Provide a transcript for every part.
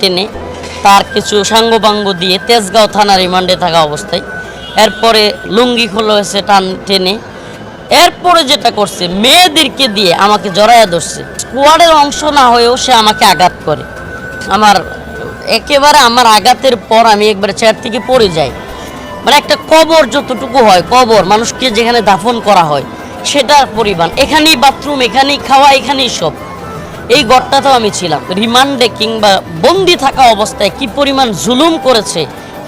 টেনে তার কিছু সাঙ্গপাঙ্গ দিয়ে তেজগাঁও থানা রিমান্ডে থাকা অবস্থায়। এরপরে লুঙ্গি খোলা হয়েছে টান টেনে। এরপরে যেটা করছে, মেয়েদেরকে দিয়ে আমাকে জড়াইয়া ধরছে। স্কোয়াডের অংশ না হয়েও সে আমাকে আঘাত করে। আমার একেবারে আমার আঘাতের পর আমি একবারে চেয়ার থেকে পড়ে যাই। মানে একটা কবর যতটুকু হয়, কবর, মানুষকে যেখানে দাফন করা হয়, সেটার পরিমাণ। এখানেই বাথরুম এখানেই খাওয়া, এখানেই সব। এই গড়টাতেও আমি ছিলাম। রিমান্ডে কিংবা বন্দি থাকা অবস্থায় কি পরিমাণ জুলুম করেছে,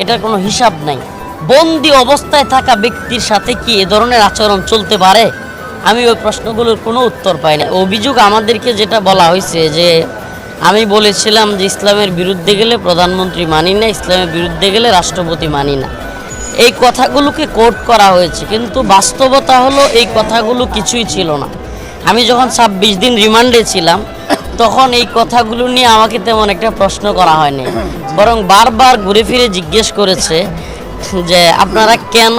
এটার কোনো হিসাব নাই। বন্দি অবস্থায় থাকা ব্যক্তির সাথে কি এ ধরনের আচরণ চলতে পারে? আমি ওই প্রশ্নগুলোর কোনো উত্তর পাই না। অভিযোগ আমাদেরকে যেটা বলা হয়েছে যে, আমি বলেছিলাম যে ইসলামের বিরুদ্ধে গেলে প্রধানমন্ত্রী মানি না, ইসলামের বিরুদ্ধে গেলে রাষ্ট্রপতি মানি না। এই কথাগুলোকে কোট করা হয়েছে, কিন্তু বাস্তবতা হলো এই কথাগুলো কিছুই ছিল না। আমি যখন ছাব্বিশ দিন রিমান্ডে ছিলাম তখন এই কথাগুলো নিয়ে আমাকে তেমন একটা প্রশ্ন করা হয়নি। বরং বারবার ঘুরে ফিরে জিজ্ঞেস করেছে যে, আপনারা কেন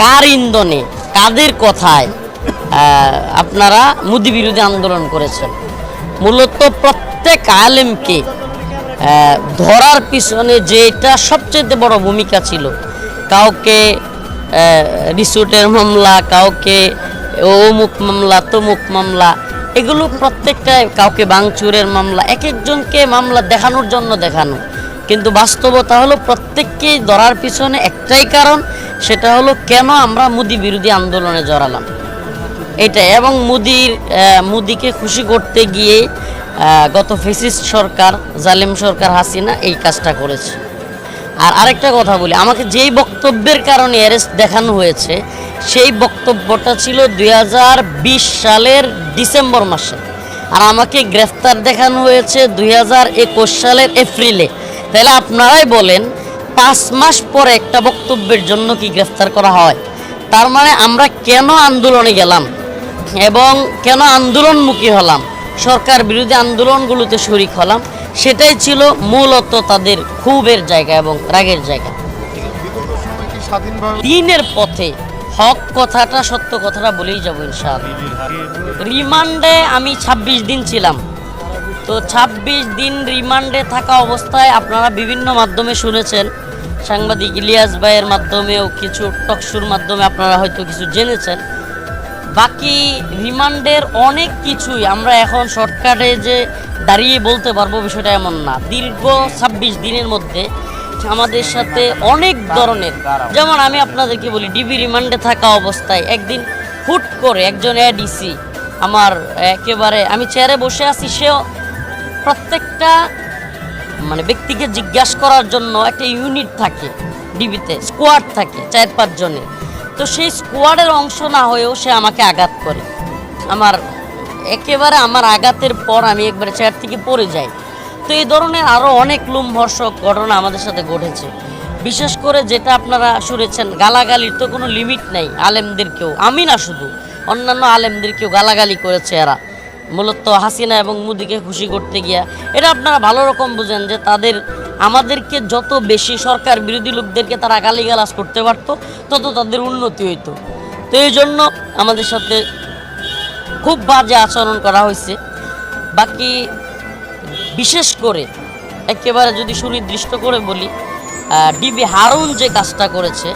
কার ইন্ধনে, কাদের কথায় আপনারা মুদি বিরোধী আন্দোলন করেছেন? মূলত প্রত্যেক আলেমকে ধরার পিছনে যেটা সবচেয়ে বড় ভূমিকা ছিল, কাউকে রিসোর্টের মামলা, কাউকে অমুক মামলা, তমুক মামলা এগুলো প্রত্যেকটা কাউকে বাংচুরের মামলা, এক একজনকে মামলা দেখানোর জন্য দেখানো। কিন্তু বাস্তবতা হলো প্রত্যেককেই ধরার পিছনে একটাই কারণ, সেটা হলো কেন আমরা মুদি বিরোধী আন্দোলনে জড়ালাম। এটা এবং মুদির মুদিকে খুশি করতে গিয়ে গত ফেসিস্ট সরকার, জালেম সরকার হাসিনা এই কাজটা করেছে। আর আরেকটা কথা বলি, আমাকে যেই বক্তব্যের কারণে অ্যারেস্ট দেখানো হয়েছে সেই বক্তব্যটা ছিল দুই হাজার বিশ সালের ডিসেম্বর মাসে। আর আমাকে গ্রেফতার দেখানো হয়েছে দুই হাজার একুশ সালের এপ্রিলে। তাহলে আপনারাই বলেন পাঁচ মাস পরে একটা বক্তব্যের জন্য কি গ্রেফতার করা হয়? তার মানে আমরা কেন আন্দোলনে গেলাম? এবং কেন আন্দোলনমুখী হলাম? সরকার বিরোধী আন্দোলনগুলোতে শরিক হলাম। সেটাই ছিল মূলত তাদের ক্ষোভের জায়গা এবং রাগের জায়গা। দিনের পথে হক কথাটা, সত্য কথাটা বলেই যাব ইনশাআল্লাহ। রিমান্ডে আমি ২৬ দিন ছিলাম। তো ২৬ দিন রিমান্ডে থাকা অবস্থায় আপনারা বিভিন্ন মাধ্যমে শুনেছেন, সাংবাদিক ইলিয়াস ভাইয়ের মাধ্যমেও, কিছু টকশুর মাধ্যমে আপনারা হয়তো কিছু জেনেছেন। বাকি রিমান্ডের অনেক কিছুই আমরা এখন শর্টকাটে যে দাঁড়িয়ে বলতে পারব বিষয়টা এমন না। দীর্ঘ ছাব্বিশ দিনের মধ্যে আমাদের সাথে অনেক ধরনের। যেমন আমি আপনাদেরকে বলি ডিবি রিমান্ডে থাকা অবস্থায় একদিন হুট করে একজন এডিসি আমার একেবারে, আমি চেয়ারে বসে আছি, সেও প্রত্যেকটা মানে ব্যক্তিকে জিজ্ঞাসা করার জন্য একটা ইউনিট থাকে ডিবিতে স্কোয়াড থাকে চার পাঁচ জনের তো সেই স্কোয়াডের অংশ না হয়েও সে আমাকে আঘাত করে। আমার, একেবারে আমার আঘাতের পর আমি একবারে চেয়ার থেকে পড়ে যাই। তো এই ধরনের আরও অনেক লুমভর্ষক ঘটনা আমাদের সাথে ঘটেছে। বিশেষ করে যেটা আপনারা শুনেছেন, গালাগালির তো কোনো লিমিট নাই আলেমদেরকেও। আমি না শুধু, অন্যান্য আলেমদেরকেও গালাগালি করেছে এরা। মূলত হাসিনা এবং মুদিকে খুশি করতে গিয়া। এটা আপনারা ভালো রকম বুঝেন যে তাদের, আমাদেরকে যত বেশি সরকার বিরোধী লোকদেরকে তারা গালিগালাজ করতে পারতো, তত তাদের উন্নতি হইতো। তো এই জন্য আমাদের সাথে খুব বাজে আচরণ করা হয়েছে। বাকি বিশেষ করে একেবারে যদি সুনির্দিষ্ট করে বলি ডিবি হারুন যে কাজটা করেছে,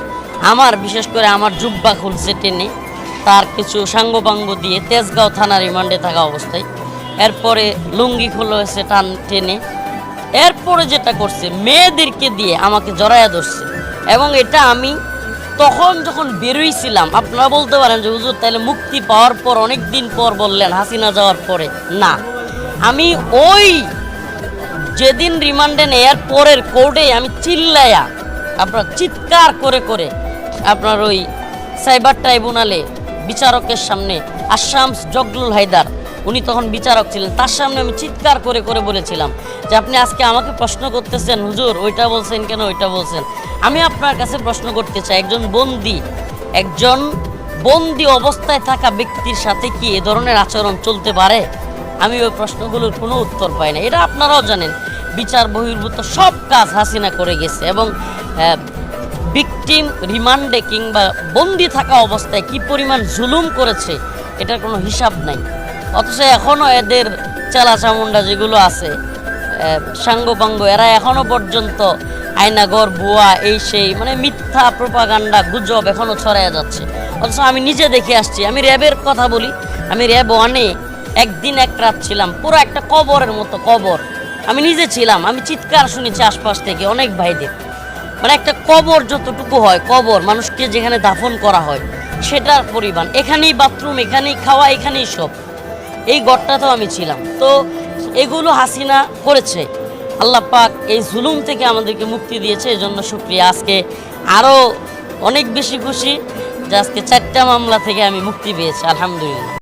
আমার বিশেষ করে আমার জুব্বা খুলছে টেনে, তার কিছু সাঙ্গপাঙ্গ দিয়ে তেজগাঁও থানা রিমান্ডে থাকা অবস্থায়। এরপরে লুঙ্গি খোলা হয়েছে টান টেনে। এরপরে যেটা করছে, মেয়েদেরকে দিয়ে আমাকে জড়াইয়া ধরছে। এবং এটা আমি তখন যখন বেরোইছিলাম, আপনারা বলতে পারেন যে, হুজুর, তাহলে মুক্তি পাওয়ার পর অনেক দিন পর বললেন, হাসিনা যাওয়ার পরে। না। আমি ওই যেদিন রিমান্ডে নেয়ার পরের কোর্টে আমি চিল্লায়া আপনার চিৎকার করে করে আপনার ওই সাইবার ট্রাইব্যুনালে বিচারকের সামনে আসামস জগলুল হায়দার, উনি তখন বিচারক ছিলেন, তার সামনে আমি চিৎকার করে করে বলেছিলাম যে আপনি আজকে আমাকে প্রশ্ন করতেছেন, হুজুর ওইটা বলছেন কেন, ওইটা বলছেন। আমি আপনার কাছে প্রশ্ন করতে চাই, একজন বন্দি একজন বন্দি অবস্থায় থাকা ব্যক্তির সাথে কি এ ধরনের আচরণ চলতে পারে? আমি ওই প্রশ্নগুলোর কোনো উত্তর পাই না। এটা আপনারাও জানেন, বিচার বহির্ভূত সব কাজ হাসিনা করে গেছে এবং ভিকটিম রিমান্ডে কিংবা বন্দি থাকা অবস্থায় কি পরিমাণ জুলুম করেছে, এটার কোনো হিসাব নাই। অথচ এখনও এদের চালা চামুন্ডা যেগুলো আছে সাঙ্গপাঙ্গ, এরা এখনও পর্যন্ত আয়নাগর, বুয়া, এই সেই মানে মিথ্যা প্রপাগান্ডা গুজব এখনও ছড়ায় যাচ্ছে। অথচ আমি নিজে দেখে আসছি, আমি র্যাবের কথা বলি, আমি র্যাব ওয়ানে একদিন এক রাত ছিলাম, পুরো একটা কবরের মতো কবর। আমি নিজে ছিলাম, আমি চিৎকার শুনেছি আশপাশ থেকে অনেক ভাইদের। মানে একটা কবর যতটুকু হয়, কবর, মানুষকে যেখানে দাফন করা হয়, সেটার পরিমাণ। এখানেই বাথরুম, এখানেই খাওয়া, এখানেই সব। এই গড়টাতেও আমি ছিলাম। তো এগুলো হাসিনা করেছে। আল্লাহ পাক এই জুলুম থেকে আমাদেরকে মুক্তি দিয়েছে এই জন্য শুক্রিয়া। আজকে আরও অনেক বেশি খুশি যে আজকে চারটা মামলা থেকে আমি মুক্তি পেয়েছি, আলহামদুলিল্লাহ।